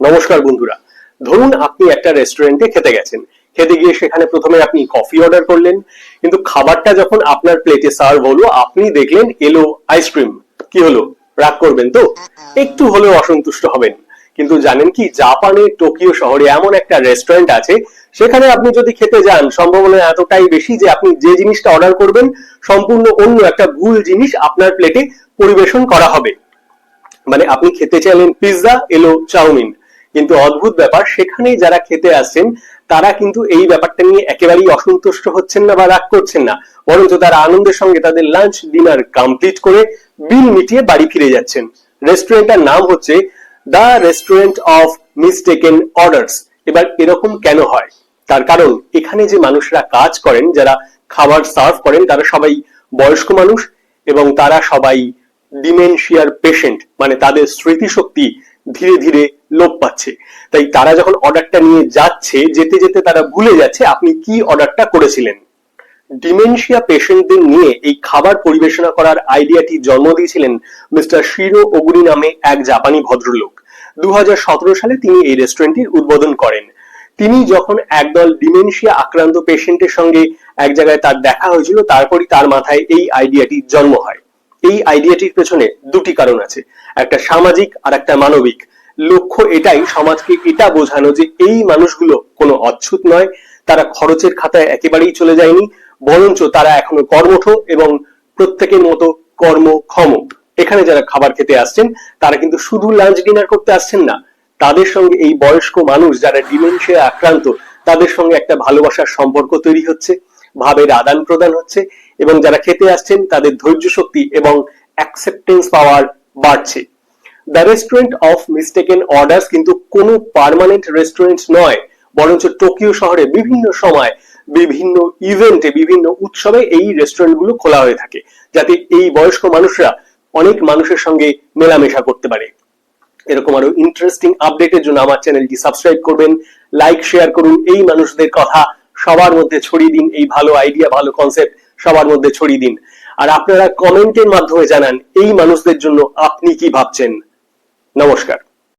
নমস্কার বন্ধুরা। ধরুন আপনি একটা রেস্টুরেন্টে খেতে গেছেন। খেতে গিয়ে সেখানে প্রথমে আপনি কফি অর্ডার করলেন, কিন্তু খাবারটা যখন আপনার প্লেটে সার্ভ হলো, আপনি দেখলেন এলো আইসক্রিম কি হলো? রাগ করবেন তো? একটু হলেও অসন্তুষ্ট হবেন। কিন্তু জানেন কি জাপানের টোকিও শহরে এমন একটা রেস্টুরেন্ট আছে, সেখানে আপনি যদি খেতে যান, সম্ভাবনা এতটাই বেশি যে আপনি যে জিনিসটা অর্ডার করবেন, সম্পূর্ণ অন্য একটা ভুল জিনিস আপনার প্লেটে পরিবেশন করা হবে। মানে আপনি খেতে চাইলেন পিৎজা এলো চাউমিন। কিন্তু অদ্ভুত ব্যাপার সেখানে যারা খেতে আসছেন তারা কিন্তু এই ব্যাপারটা নিয়ে একেবারেই অসন্তুষ্ট হচ্ছেন না বা রাগ করছেন না। বরঞ্চ তারা আনন্দের সঙ্গে তাদের লাঞ্চ ডিনার কমপ্লিট করে বিল মিটিয়ে বাড়ি ফিরে যাচ্ছেন। রেস্টুরেন্টটার নাম হচ্ছে the restaurant of mistaken orders. এবার এরকম কেন হয়? তার কারণ, এখানে যে মানুষরা কাজ করেন, যারা খাবার সার্ভ করেন, তারা সবাই বয়স্ক মানুষ এবং তারা সবাই ডিমেনশিয়ার পেশেন্ট মানে তাদের স্মৃতিশক্তি ধীরে ধীরে লোপ পাচ্ছে। তাই তারা যখন অর্ডারটা নিয়ে যাচ্ছে, যেতে যেতে তারা ভুলে যাচ্ছে আপনি কি অর্ডারটা করেছিলেন। ডিমেনশিয়া পেশেন্টদের নিয়ে এই খাবার পরিবেশনা করার আইডিয়াটি জন্ম দিয়েছিলেন মিস্টার শিরো ওগুরি নামে এক জাপানি ভদ্রলোক। দু হাজার সতেরো সালে তিনি এই রেস্টুরেন্টটির উদ্বোধন করেন। তিনি যখন একদল ডিমেনশিয়া আক্রান্ত পেশেন্টের সঙ্গে এক জায়গায় তার দেখা হয়েছিল, তারপরই তার মাথায় এই আইডিয়াটি জন্ম হয়। এই আইডিয়াটির পেছনে দুটি কারণ আছে, একটা সামাজিক আর একটা মানবিক। লক্ষ্য এটাই, সমাজকে এটা বোঝানো যে এই মানুষগুলো কোনো অচ্ছুত নয়, তারা খরচের খাতায় একেবারেই চলে যায়নি, বরঞ্চ তারা এখনও কর্মঠ এবং প্রত্যেকের মতো কর্মক্ষম। এখানে যারা খাবার খেতে আসছেন, তারা কিন্তু শুধু লাঞ্চ ডিনার করতে আসছেন না, তাদের সঙ্গে এই বয়স্ক মানুষ যারা ডিমেনশিয়া আক্রান্ত, তাদের সঙ্গে একটা ভালোবাসার সম্পর্ক তৈরি হচ্ছে, ভাবের আদান প্রদান হচ্ছে এবং যারা খেতে আসছেন, তাদের ধৈর্য শক্তি এবং অ্যাকসেপ্টেন্স পাওয়ার বাড়ছে। The restaurant of mistaken orders কিন্তু কোনো পার্মানেন্ট রেস্টুরেন্ট নয়, বরঞ্চ টোকিও শহরে বিভিন্ন সময় বিভিন্ন ইভেন্টে বিভিন্ন উৎসবে এই রেস্টুরেন্টগুলো খোলা হয়ে থাকে, যাতে এই বয়স্ক মানুষরা অনেক মানুষের সঙ্গে মেলামেশা করতে পারে। এরকম আরও ইন্টারেস্টিং আপডেটের জন্য আমার চ্যানেলটি সাবস্ক্রাইব করবেন লাইক শেয়ার করুন, এই মানুষদের কথা সবার মধ্যে ছড়িয়ে দিন, এই ভালো আইডিয়া ভালো কনসেপ্ট সবার মধ্যে ছড়িয়ে দিন। আর আপনারা কমেন্টের মাধ্যমে জানান, এই মানুষদের জন্য আপনি কি ভাবছেন? নমস্কার।